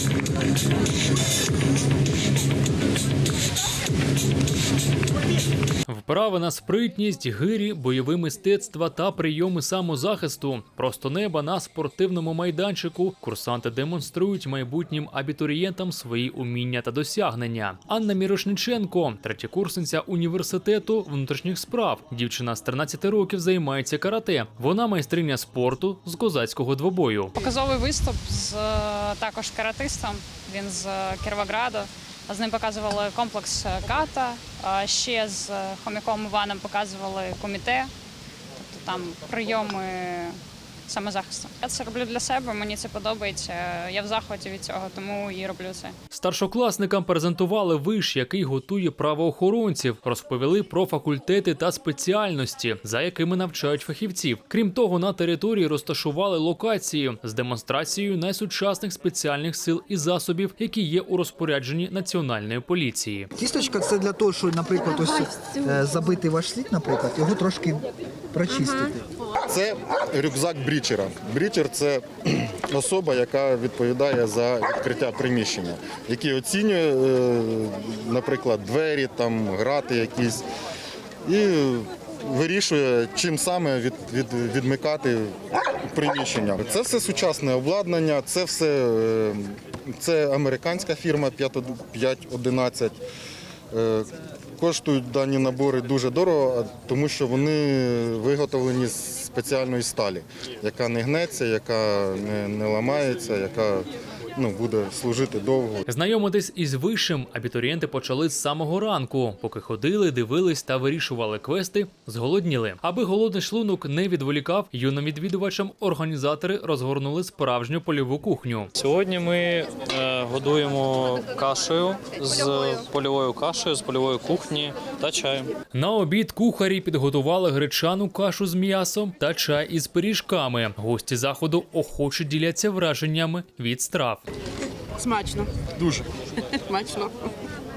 Thank you. Вправи на спритність, гирі, бойові мистецтва та прийоми самозахисту. Просто неба на спортивному майданчику. Курсанти демонструють майбутнім абітурієнтам свої уміння та досягнення. Анна Мірошниченко, третєкурсниця університету внутрішніх справ. Дівчина з 13 років займається карате. Вона майстриня спорту з козацького двобою. Показовий виступ з е, також каратистом. Він з е, Кіровограду. З ним показували комплекс е, ката. Ще з е, хомяком Іваном показували коміте, тобто там прийоми самозахисту. Я це роблю для себе, мені це подобається. Я в захваті від цього, тому і роблю це. Старшокласникам презентували виш, який готує правоохоронців, розповіли про факультети та спеціальності, за якими навчають фахівців. Крім того, на території розташували локації з демонстрацією найсучасних спеціальних сил і засобів, які є у розпорядженні національної поліції. Кісточка це для того, що, наприклад, ось е, забити ваш слід, наприклад, його трошки прочистити. Це рюкзак брічера. Брічер це особа, яка відповідає за відкриття приміщення, який оцінює, е, наприклад, двері, там грати якісь і вирішує, чим саме від, від, відмикати приміщення. Це все сучасне обладнання, це все е, це американська фірма 511. Е, Коштують дані набори дуже дорого, тому що вони виготовлені з спеціальної сталі, яка не гнеться, яка не, ламається, яка ну, буде служити довго. Знайомитись із вишим абітурієнти почали з самого ранку, поки ходили, дивились та вирішували квести, зголодніли. Аби голодний шлунок не відволікав, юним відвідувачам організатори розгорнули справжню польову кухню. Сьогодні ми е, годуємо кашею з польовою кашею, з польової кухні та чаєм. На обід кухарі підготували гречану кашу з м'ясом та чай із пиріжками. Гості заходу охоче діляться враженнями від страв. Смачно. Дуже. Смачно.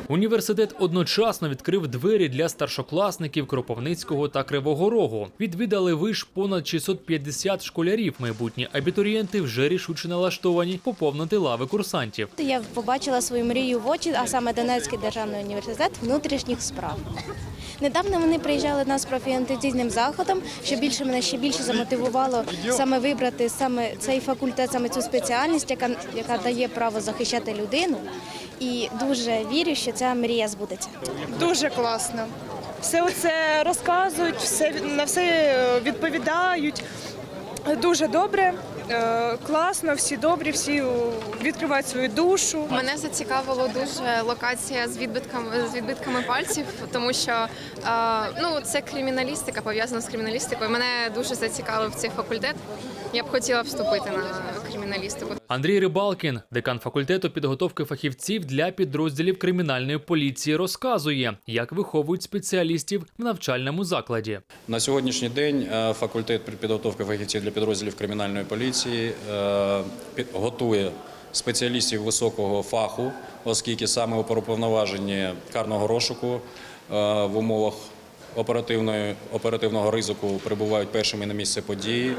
Університет одночасно відкрив двері для старшокласників Кропивницького та Кривого Рогу. Відвідали виш понад 650 школярів. Майбутні абітурієнти вже рішуче налаштовані поповнити лави курсантів. Я побачила свою мрію в очі, а саме Донецький державний університет внутрішніх справ. Недавно вони приїжджали до нас з профілактичним заходом, що більше мене ще більше замотивувало саме вибрати саме цей факультет, саме цю спеціальність, яка, яка дає право захищати людину. І дуже вірю, що ця мрія збудеться. Дуже класно. Все це розказують, все на все е, відповідають. Дуже добре, класно, всі добрі, всі е, відкривають свою душу. Мене зацікавила дуже локація з відбитками з відбитками пальців, тому що е, ну це криміналістика, пов'язана з криміналістикою. Мене дуже зацікавив цей факультет. Я б хотіла вступити на криміналістику. Андрій Рибалкін, декан факультету підготовки фахівців для підрозділів кримінальної поліції, розказує, як виховують спеціалістів в навчальному закладі. На сьогоднішній день е, факультет підготовки фахівців для підрозділів кримінальної поліції е, під- готує спеціалістів високого фаху, оскільки саме у уповноваженні карного розшуку е, в умовах оперативної оперативного ризику прибувають першими на місце події,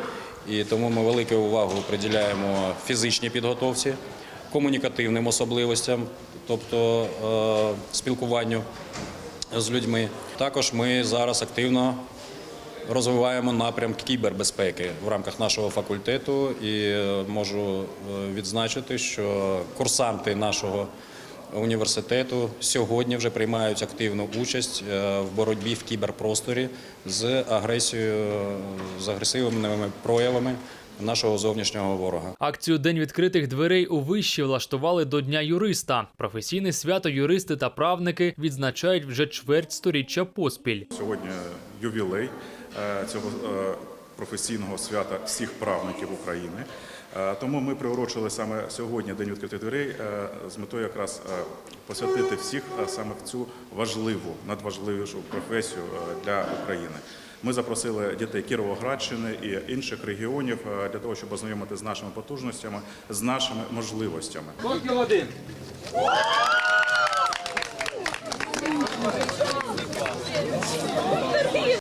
і тому ми велику увагу приділяємо фізичній підготовці, комунікативним особливостям, тобто е, спілкуванню з людьми. Також ми зараз активно розвиваємо напрям кібербезпеки в рамках нашого факультету, і е, можу е, відзначити, що курсанти нашого університету сьогодні вже приймають активну участь е, в боротьбі в кіберпросторі з агресією, з агресивними проявами нашого зовнішнього ворога. Акцію День відкритих дверей у виші влаштували до Дня юриста. Професійне свято юристи та правники відзначають вже чверть сторіччя поспіль. Сьогодні ювілей е, цього е, професійного свята всіх правників України. Е, Тому ми приурочили саме сьогодні День відкритих дверей з метою якраз посвятити всіх саме в цю важливу, надважливішу професію для України. Ми запросили дітей Кіровоградщини і інших регіонів для того, щоб ознайомити з нашими потужностями, з нашими можливостями.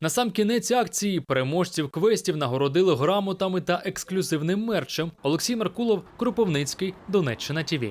На сам кінець акції переможців квестів нагородили грамотами та ексклюзивним мерчем. Олексій Меркулов, Кропивницький, Донеччина ТІВІ.